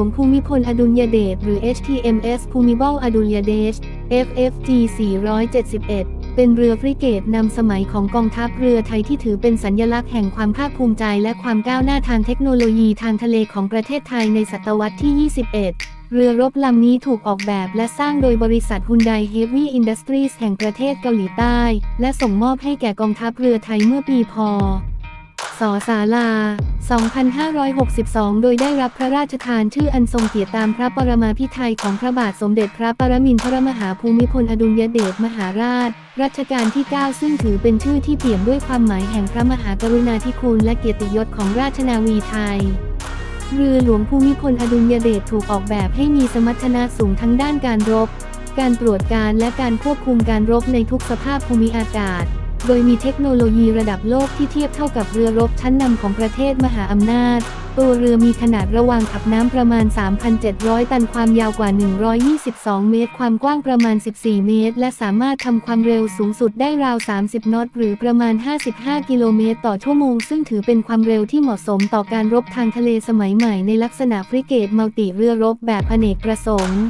วงภูมิพลอดุลยเดชหรือ HTMS ภูมิบลอดุลยเดช FFG 471 เป็นเรือฟริเกตนำสมัยของกองทัพเรือไทยที่ถือเป็นสัญลักษณ์แห่งความภาคภูมิใจและความก้าวหน้าทางเทคโนโลยีทางทะเลของประเทศไทยในศตวรรษที่ 21เรือรบลำนี้ถูกออกแบบและสร้างโดยบริษัทฮุนไดเฮฟวี่อินดัสทรีสแห่งประเทศเกาหลีใต้ และส่งมอบให้แก่กองทัพเรือไทยเมื่อปีพ. สศาลา 2562 โดยได้รับพระราชทานชื่ออันทรงเกียรติตามพระปรมาภิไธยของพระบาทสมเด็จพระปรมินทรมหาภูมิพลอดุลยเดชมหาราช รัชกาลที่ 9 ซึ่งถือเป็นชื่อที่เปี่ยมด้วยความหมายแห่งพระมหากรุณาธิคุณและเกียรติยศของราชนาวีไทยเรือหลวงภูมิพลอดุลยเดชถูกออกแบบให้มีสมรรถนะสูงทั้งด้านการรบ การตรวจการและการควบคุมการรบในทุกสภาพภูมิอากาศ โดยมีเทคโนโลยีระดับโลกที่เทียบเท่ากับเรือรบชั้นนำของประเทศมหาอำนาจ ตัวเรือมีขนาดระวางขับน้ำประมาณ 3,700 ตันความยาวกว่า 122 เมตร ความกว้างประมาณ 14 เมตร และสามารถทำความเร็วสูงสุดได้ราว 30 นอต หรือประมาณ 55 กิโลเมตร ต่อชั่วโมง ซึ่งถือเป็นความเร็วที่เหมาะสมต่อการรบทางทะเลสมัยใหม่ในลักษณะฟริเกตมัลติเรือรบแบบอเนกประสงค์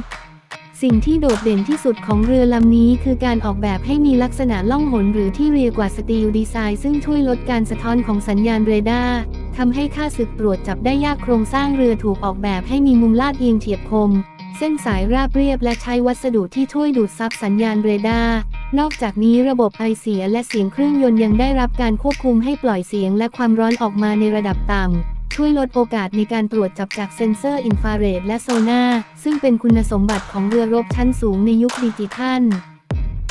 สิ่งที่โดดเด่นที่สุดของเรือลำนี้คือการออกแบบให้มีลักษณะล่องหนหรือที่เรียกว่าสตีลดีไซน์ซึ่งช่วยลดการสะท้อนของสัญญาณเรดาร์ทำให้ค่าศึกตรวจจับได้ยากโครงสร้างเรือถูกออกแบบให้มีมุมลาดเอียงเฉียบคม เส้นสายราบเรียบและใช้วัสดุที่ช่วยดูดซับสัญญาณเรดาร์นอกจากนี้ระบบไอเสียและเสียงเครื่องยนต์ยังได้รับการควบคุมให้ปล่อยเสียงและความร้อนออกมาในระดับต่ำ ช่วยลดโอกาสในการตรวจจับจากเซ็นเซอร์อินฟราเรดและโซนาซึ่งเป็นคุณสมบัติของเรือรบชั้นสูงในยุคดิจิทัล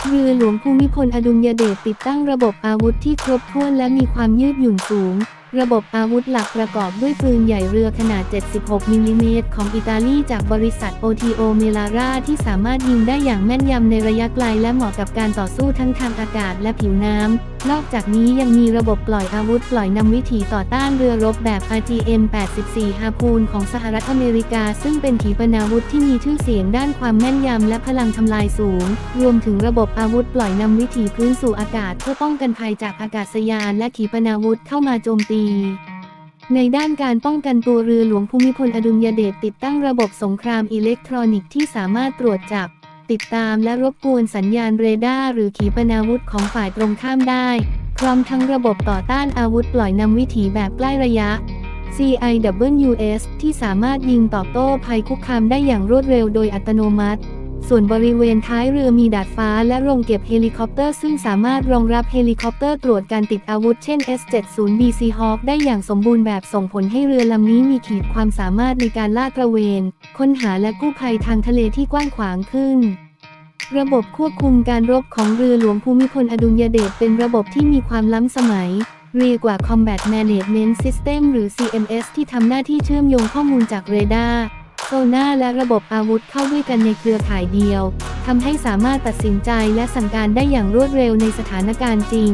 เรือหลวงภูมิพลอดุลยเดชติดตั้งระบบอาวุธที่ครบถ้วนและมีความยืดหยุ่นสูง ระบบอาวุธหลักประกอบด้วยปืนใหญ่เรือขนาด 76มิลลิเมตรของอิตาลีจากบริษัท OTO m e l a r a ที่สามารถยิงได้อย่างแม่นยำในระยะไกลและเหมาะกับการต่อสู้ทั้งทางอากาศและผิวน้ำนอกจากนี้ยังมีระบบปล่อยอาวุธปล่อยนำวิถีต่อต้านเรือรบแบบ RTM-84 ฮาพูนของสหรัฐอเมริกา ซึ่งเป็นขีปนาวุธที่มีชื่อเสียงด้านความแม่นยำและพลังทำลายสูง รวมถึงระบบอาวุธปล่อยนำวิถีพื้นสู่อากาศ เพื่อป้องกันภัยจากอากาศยานและขีปนาวุธเข้ามาโจมตีในด้านการป้องกันตัวเรือหลวงภูมิพลอดุลยเดชติดตั้งระบบสงครามอิเล็กทรอนิกส์ที่สามารถตรวจจับ ติดตามและรบกวนสัญญาณเรดาร์หรือขีปนาวุธของฝ่ายตรงข้ามได้ พร้อมทั้งระบบต่อต้านอาวุธปล่อยนำวิถีแบบใกล้ระยะ CIWS ที่สามารถยิงตอบโต้ภัยคุกคามได้อย่างรวดเร็วโดยอัตโนมัติ ส่วนบริเวณท้ายเรือมีดาดฟ้าและโรงเก็บเฮลิคอปเตอร์ซึ่งสามารถรองรับเฮลิคอปเตอร์ตรวจการติดอาวุธเช่น S-70B Seahawk ได้อย่างสมบูรณ์แบบส่งผลให้เรือลำนี้มีขีดความสามารถในการลาดตระเวน ค้นหาและกู้ภัยทางทะเลที่กว้างขวางขึ้นระบบควบคุมการรบของเรือหลวงภูมิพลอดุลยเดชเป็นระบบที่มีความล้ำสมัย เรียกว่า Combat Management System หรือ CMS ที่ทำหน้าที่เชื่อมโยงข้อมูลจากเรดาร์ โซน่าและระบบอาวุธเข้าด้วยกันในเครือข่ายเดียวทำให้สามารถตัดสินใจและสั่งการได้อย่างรวดเร็วในสถานการณ์จริง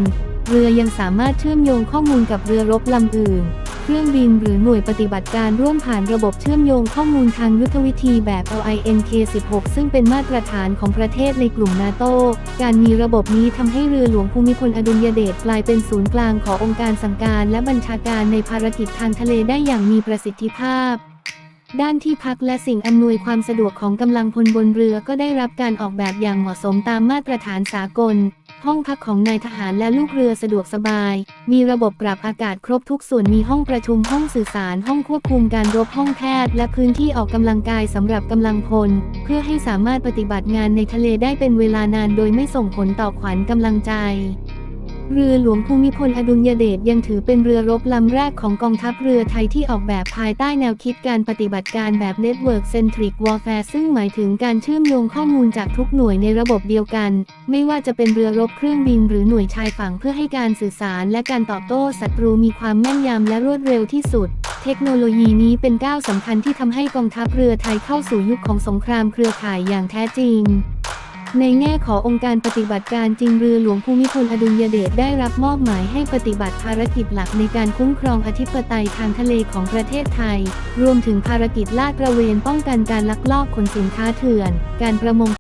เรือยังสามารถเชื่อมโยงข้อมูลกับเรือรบลำอื่น เครื่องบินหรือหน่วยปฏิบัติการร่วมผ่านระบบเชื่อมโยงข้อมูลทางยุทธวิธีแบบ LINK-16 ซึ่งเป็นมาตรฐานของประเทศในกลุ่มนาโต การมีระบบนี้ทำให้เรือหลวงภูมิพลอดุลยเดชกลายเป็นศูนย์กลางขององค์การสั่งการและบัญชาการในภารกิจทางทะเลได้อย่างมีประสิทธิภาพ ด้านที่พักและสิ่งอำนวยความสะดวกของกำลังพลบนเรือก็ได้รับการออกแบบอย่างเหมาะสมตามมาตรฐานสากล ห้องพักของนายทหารและลูกเรือสะดวกสบาย มีระบบปรับอากาศครบทุกส่วนมีห้องประชุมห้องสื่อสารห้องควบคุมการรบห้องแพทย์และพื้นที่ออกกำลังกายสำหรับกำลังพล เพื่อให้สามารถปฏิบัติงานในทะเลได้เป็นเวลานานโดยไม่ส่งผลต่อขวัญกำลังใจ เรือหลวงภูมิพลอดุลยเดชยังถือเป็นเรือรบลำแรกของกองทัพเรือไทยที่ออกแบบภายใต้แนวคิดการปฏิบัติการแบบ Network Centric Warfare ซึ่งหมายถึงการเชื่อมโยงข้อมูลจากทุกหน่วยในระบบเดียวกัน ไม่ว่าจะเป็นเรือรบเครื่องบินหรือหน่วยชายฝั่งเพื่อให้การสื่อสาร และการตอบโต้ศัตรูมีความแม่นยำและรวดเร็วที่สุดเทคโนโลยีนี้เป็นก้าวสำคัญที่ทำให้กองทัพเรือไทยเข้าสู่ยุคของสงครามเครือข่ายอย่างแท้จริง ในแง่ขององค์การปฏิบัติการจริงเรือหลวงภูมิพลอดุลยเดชได้รับมอบหมายให้ปฏิบัติภารกิจหลักในการคุ้มครองอธิปไตยทางทะเลของประเทศไทย รวมถึงภารกิจลาดตระเวนป้องกันการลักลอบขนสินค้าเถื่อน การประมง